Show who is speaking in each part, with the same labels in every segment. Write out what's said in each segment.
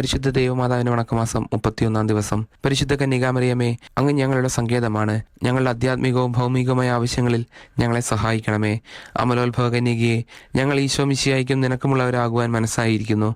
Speaker 1: പരിശുദ്ധ ദൈവമാതാവിന്റെ വണക്കമാസം മുപ്പത്തിയൊന്നാം ദിവസം. പരിശുദ്ധ കന്യകാമറിയമേ അങ്ങ് ഞങ്ങളുടെ സങ്കേതമാണ്. ഞങ്ങളുടെ ആധ്യാത്മികവും ഭൗമികവുമായ ആവശ്യങ്ങളിൽ ഞങ്ങളെ സഹായിക്കണമേ. അമലോത്ഭവ കന്യകയെ ഞങ്ങൾ ഈശോ മിശിയായിക്കും നിനക്കുമുള്ളവരാകുവാൻ മനസ്സായിരിക്കുന്നു.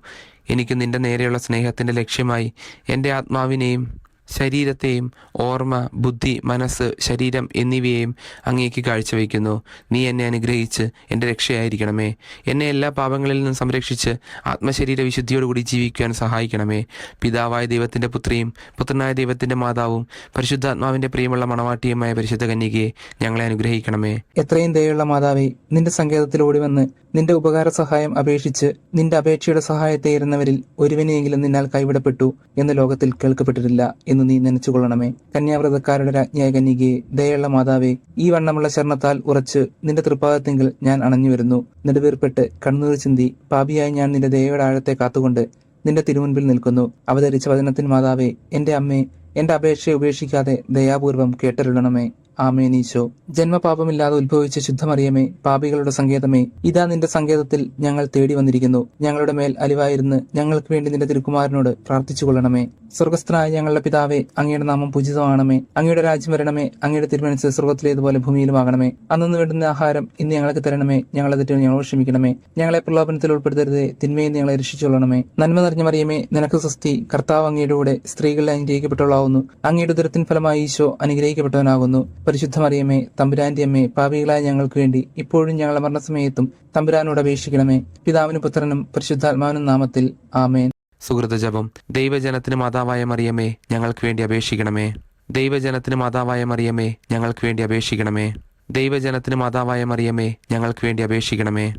Speaker 1: എനിക്ക് നിന്റെ നേരെയുള്ള സ്നേഹത്തിന്റെ ലക്ഷ്യമായി എന്റെ ആത്മാവിനെയും ശരീരത്തെയും ഓർമ്മ ബുദ്ധി മനസ്സ് ശരീരം എന്നിവയെയും അങ്ങേക്ക് കാഴ്ചവെക്കുന്നു നീ എന്നെ അനുഗ്രഹിച്ച് എന്റെ രക്ഷയായിരിക്കണമേ. എന്നെ എല്ലാ പാപങ്ങളിൽ നിന്നും സംരക്ഷിച്ച് ആത്മശരീര വിശുദ്ധിയോടുകൂടി ജീവിക്കുവാൻ സഹായിക്കണമേ. പിതാവായ ദൈവത്തിന്റെ പുത്രിയും പുത്രനായ ദൈവത്തിന്റെ മാതാവും പരിശുദ്ധാത്മാവിന്റെ പ്രിയമുള്ള മണവാട്ടിയുമായ പരിശുദ്ധ കന്യകയെ ഞങ്ങളെ അനുഗ്രഹിക്കണമേ.
Speaker 2: എത്രയും ദയുള്ള മാതാവേ നിന്റെ സങ്കേതത്തിലൂടെ വന്ന് നിന്റെ ഉപകാര സഹായം അപേക്ഷിച്ച് നിന്റെ അപേക്ഷയുടെ സഹായത്തെ ഇരുന്നവരിൽ ഒരുവനെയെങ്കിലും നിന്നാൽ കൈവിടപ്പെട്ടു എന്ന് ലോകത്തിൽ കേൾക്കപ്പെട്ടിട്ടില്ല എന്ന് നീ നനച്ചുകൊള്ളണമേ. കന്യാവ്രതക്കാരുടെ രാജ്ഞിയായ കന്യകയെ ദയുള്ള മാതാവേ ഈ വണ്ണമുള്ള ശരണത്താൽ ഉറച്ച് നിന്റെ തൃപ്പാദത്തെങ്കിൽ ഞാൻ അണഞ്ഞു വരുന്നു നെടുവേർപ്പെട്ട് കണ്ണൂർ ചിന്തി പാപിയായി ഞാൻ നിന്റെ ദയയുടെ ആഴത്തെ കാത്തുകൊണ്ട് നിന്റെ തിരുമുൻപിൽ നിൽക്കുന്നു. അവതരിച്ച വചനത്തിൻ മാതാവേ എന്റെ അമ്മേ എന്റെ അപേക്ഷയെ ഉപേക്ഷിക്കാതെ ദയാപൂർവം കേട്ടരുളണമേ. ആമേനീശോ. ജന്മപാപമില്ലാതെ ഉത്ഭവിച്ച ശുദ്ധമറിയമേ പാപികളുടെ സങ്കേതമേ ഇതാ നിന്റെ സങ്കേതത്തിൽ ഞങ്ങൾ തേടി വന്നിരിക്കുന്നു. ഞങ്ങളുടെ മേൽ അലിവായിരുന്ന് ഞങ്ങൾക്ക് വേണ്ടി നിന്റെ തിരുക്കുമാരനോട് പ്രാർത്ഥിച്ചുകൊള്ളണമേ. സ്വർഗസ്ഥനായ ഞങ്ങളുടെ പിതാവേ അങ്ങയുടെ നാമം പൂജിതമാണമേ അങ്ങയുടെ രാജ്യം വരണമേ. അങ്ങയുടെ തിരുമനസ് സ്വർഗത്തിലേതുപോലെ ഭൂമിയിലുമാകണമേ. അന്നു വേണ്ടുന്ന ആഹാരം ഇന്ന് ഞങ്ങൾക്ക് തരണമേ. ഞങ്ങളെ തെറ്റുകൾ ഞങ്ങളോട് ക്ഷമിക്കണമേ. ഞങ്ങളെ പ്രലോഭനത്തിൽ ഉൾപ്പെടുത്തരുതേ. തിന്മയെ ഞങ്ങളെ രക്ഷിച്ചുകൊള്ളണമേ. നന്മ നിറഞ്ഞ മറിയമേ നിനക്ക് സ്വസ്തി. കർത്താവ് അങ്ങയുടെ കൂടെ സ്ത്രീകളിൽ അനുഗ്രഹിക്കപ്പെട്ടവളാവുന്നു. അങ്ങയുടെ ദുരത്തിൻ ഫലമായി ഈശോ അനുഗ്രഹിക്കപ്പെട്ടവനാകുന്നു. പരിശുദ്ധ മറിയമ്മേ തമ്പുരാന്റെ അമ്മേ പാപികളായ ഞങ്ങൾക്ക് വേണ്ടി ഇപ്പോഴും ഞങ്ങളുടെ മരണസമയത്തും തമ്പുരാനോട് അപേക്ഷിക്കണമേ. പിതാവിനും പുത്രനും പരിശുദ്ധാത്മാവിനും നാമത്തിൽ ആമേൻ.
Speaker 1: സുഹൃത ജപം. ദൈവജനത്തിന് മാതാവായ മറിയമ്മേ ഞങ്ങൾക്ക് വേണ്ടി അപേക്ഷിക്കണമേ. ദൈവജനത്തിന് മാതാവായ മറിയമ്മേ ഞങ്ങൾക്ക് വേണ്ടി അപേക്ഷിക്കണമേ. ദൈവജനത്തിന് മാതാവായ മറിയമ്മേ ഞങ്ങൾക്ക് വേണ്ടി അപേക്ഷിക്കണമേ.